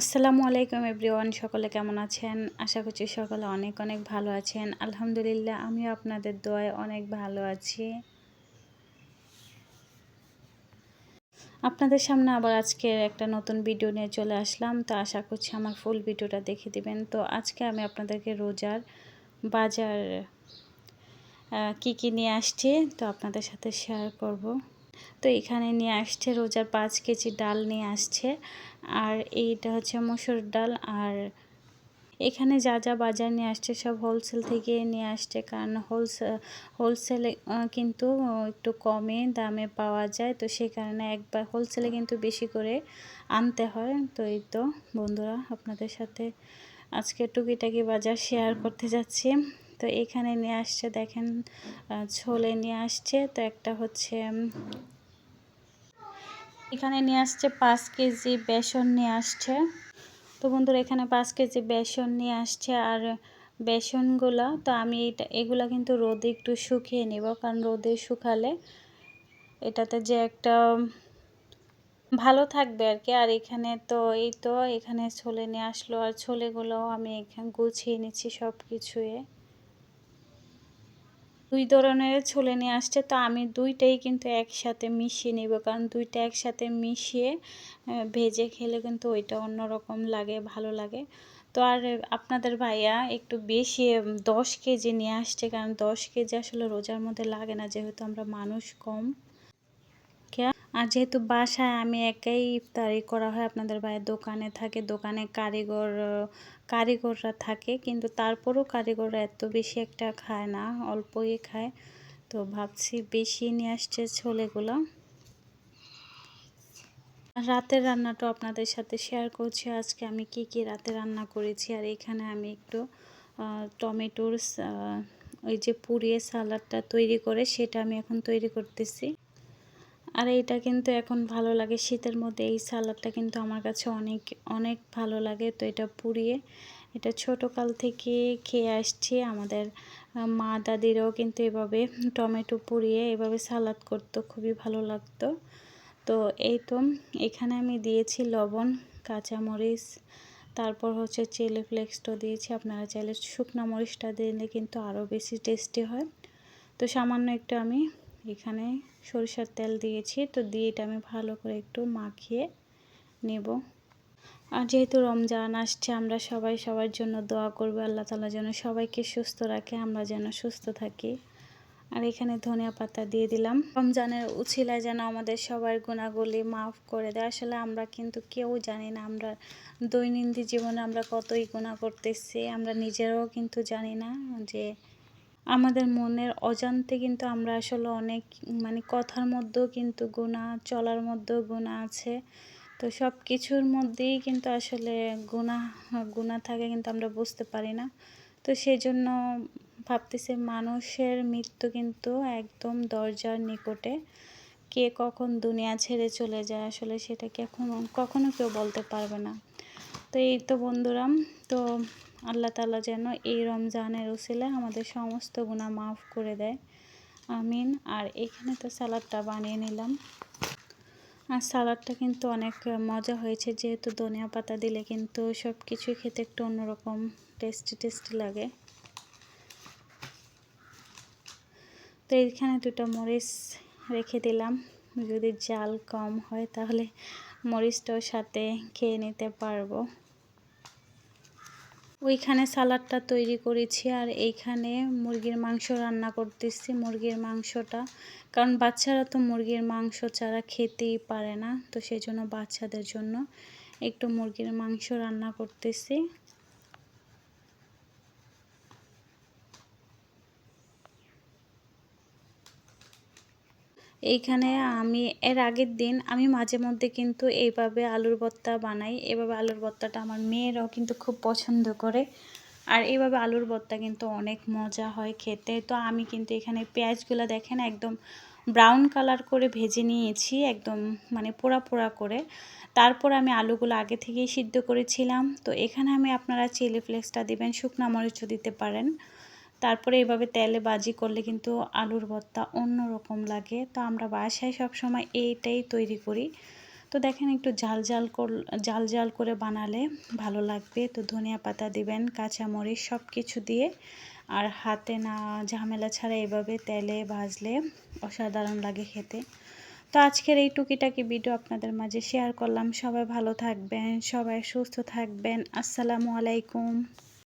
আসসালামু আলাইকুম এভরিওয়ান, সকলে কেমন আছেন? আশা করছি সকলে অনেক অনেক ভালো আছেন। আলহামদুলিল্লাহ, আমিও আপনাদের দোয়ায় অনেক ভালো আছি। আপনাদের সামনে আবার আজকে একটা নতুন ভিডিও নিয়ে চলে আসলাম। তো আশা করছি আমার ফুল ভিডিওটা দেখে দিবেন। তো আজকে আমি আপনাদেরকে রোজার বাজার কি কি নিয়ে আসছি, তো আপনাদের সাথে শেয়ার করব। তো এখানে নিয়ে আসছে রোজার পাঁচ কেজি ডাল নিয়ে আসছে। আর এইটা হচ্ছে মসুর ডাল। আর এখানে যা যা বাজার নিয়ে আসছে সব হোলসেল থেকে নিয়ে আসছে। কারণ হোলসেল হোলসেলে কিন্তু একটু কমে দামে পাওয়া যায়। তো সেই কারণে একবার হোলসেলে কিন্তু বেশি করে আনতে হয়। তো এই তো বন্ধুরা, আপনাদের সাথে আজকে টুকিটাকি বাজার শেয়ার করতে যাচ্ছি। তো এখানে নিয়ে আসছে, দেখেন ছোলে নিয়ে আসছে। তো একটা হচ্ছে এখানে নিয়ে আসছে পাঁচ কেজি বেসন নিয়ে আসছে। তো বন্ধুরা, এখানে পাঁচ কেজি বেসন নিয়ে আসছে আর বেসনগুলো, তো আমি এটা এগুলো কিন্তু রোদে একটু শুকিয়ে নেব, কারণ রোদে শুকালে এটাতে যে একটা ভালো থাকবে আর কি। আর এখানে তো, এই তো, এখানে ছোলে নিয়ে আসলো, আর ছোলেগুলোও আমি এখানে গুছিয়ে নিচ্ছি সব কিছুয়ে দুই ধরনের ছোলে নিয়ে আসছে। তো আমি দুইটাই কিন্তু একসাথে মিশিয়ে নেব। কারণ দুইটা একসাথে মিশিয়ে ভেজে খেলে কিন্তু ওইটা অন্যরকম লাগে, ভালো লাগে। তো আর আপনাদের ভাইয়া একটু বেশি দশ কেজি নিয়ে আসছে। কারণ দশ কেজি আসলে রোজার মধ্যে লাগে না, যেহেতু আমরা মানুষ কম। আর যেহেতু বাসায় আমি একাই ইফতারি করা হয়, আপনাদের ভাইয়ের দোকানে থাকে, দোকানে কারিগর, কারিগররা থাকে, কিন্তু তারপরও কারিগররা এত বেশি একটা খায় না, অল্পই খায়। তো ভাবছি বেশি নিয়ে আসছে ছোলেগুলো। রাতের রান্নাটা আপনাদের সাথে শেয়ার করছি। আজকে আমি কি কি রাতে রান্না করেছি, আর এখানে আমি একটু টমেটোর ওই যে পুড়িয়ে সালাডটা তৈরি করে, সেটা আমি এখন তৈরি করতেছি। আর এইটা কিন্তু এখন ভালো লাগে। শীতের মধ্যে এই সালাদটা কিন্তু আমার কাছে অনেক অনেক ভালো লাগে। তো এটা পুড়িয়ে, এটা ছোট কাল থেকে খেয়ে আসছি। আমাদের মা দাদিরাও কিন্তু এভাবে টমেটো পুড়িয়ে এভাবে সালাদ করতো, খুবই ভালো লাগতো। তো এই তো, এখানে আমি দিয়েছি লবণ, কাঁচামরিচ, তারপর হচ্ছে চিলি ফ্লেক্সটা দিয়েছি। আপনারা চাইলে শুকনো মরিচটা দিলে কিন্তু আরও বেশি টেস্টি হয়। তো সামান্য একটু আমি এখানে সরিষার তেল দিয়েছি। তো দিয়ে এটা আমি ভালো করে একটু মাখিয়ে নেব। আর যেহেতু রমজান আসছে, আমরা সবাই সবার জন্য দোয়া করব। আল্লাহ তালা যেন সবাইকে সুস্থ রাখে, আমরা যেন সুস্থ থাকি। আর এখানে ধনিয়া পাতা দিয়ে দিলাম। রমজানের উছিলায় যেন আমাদের সবার গুণাগুলি মাফ করে দেয়। আসলে আমরা কিন্তু কেউ জানি না, আমরা দৈনন্দিন জীবনে আমরা কতই গুণা করতেছি, আমরা নিজেরাও কিন্তু জানি না যে আমাদের মনের অজান্তে কিন্তু আমরা আসলে অনেক মানে কথার মধ্যেও কিন্তু গুণা, চলার মধ্যেও গুণা আছে। তো সব কিছুর মধ্যেই কিন্তু আসলে গুণা গুণা থাকে কিন্তু আমরা বুঝতে পারি না। তো সেই জন্য ভাবতেছে মানুষের মৃত্যু কিন্তু একদম দরজার নিকটে। কে কখন দুনিয়া ছেড়ে চলে যায় আসলে সেটা কখনো কখনো কেউ বলতে পারবে না। তো এই তো বন্ধুরাম তো আল্লাহ তালা যেন এই রমজানের উসিলে আমাদের সমস্ত গুণা মাফ করে দেয়। আমিন। আর এখানে তো স্যালাডটা বানিয়ে নিলাম। আর স্যালাডটা কিন্তু অনেক মজা হয়েছে, যেহেতু ধনিয়া পাতা দিলে কিন্তু সব কিছুই খেতে একটু অন্যরকম টেস্টি টেস্টি লাগে। তো এইখানে দুটো মরিচ রেখে দিলাম। যদি জাল কম হয় তাহলে মরিচটাও সাথে খেয়ে নিতে পারব। ওইখানে সালাডটা তৈরি করেছি আর এইখানে মুরগির মাংস রান্না করতেছি মুরগির মাংসটা। কারণ বাচ্চারা তো মুরগির মাংস ছাড়া খেতেই পারে না, তো সেই জন্য বাচ্চাদের জন্য একটু মুরগির মাংস রান্না করতেছি। এইখানে আমি, এর আগের দিন আমি মাঝে মধ্যে কিন্তু এইভাবে আলুর ভর্তা বানাই। এভাবে আলুর ভর্তাটা আমার মেয়েরাও কিন্তু খুব পছন্দ করে। আর এইভাবে আলুর ভর্তা কিন্তু অনেক মজা হয় খেতে। তো আমি কিন্তু এখানে পেঁয়াজগুলো দেখেন একদম ব্রাউন কালার করে ভেজে নিয়েছি, একদম মানে পোড়া পোড়া করে। তারপর আমি আলুগুলো আগে থেকেই সিদ্ধ করেছিলাম। তো এখানে আমি আপনারা চিলি ফ্লেক্সটা দেবেন, শুকনো মরিচও দিতে পারেন। তারপরে এভাবে তেলে বাজি করলে কিন্তু আলুর ভর্তা অন্য রকম লাগে। তো আমরা বাসায় সব সময় এইটাই তৈরি করি। তো দেখেন একটু জাল কর জাল জাল করে বানালে ভালো লাগবে। তো ধনিয়া পাতা দিবেন, কাঁচামরিচ সব কিছু দিয়ে। আর হাতে না ঝামেলা ছাড়া এভাবে তেলে ভাজলে অসাধারণ লাগে খেতে। তো আজকের এই টুকিটাকি ভিডিও আপনাদের মাঝে শেয়ার করলাম। সবাই ভালো থাকবেন, সবাই সুস্থ থাকবেন। আসসালামু আলাইকুম।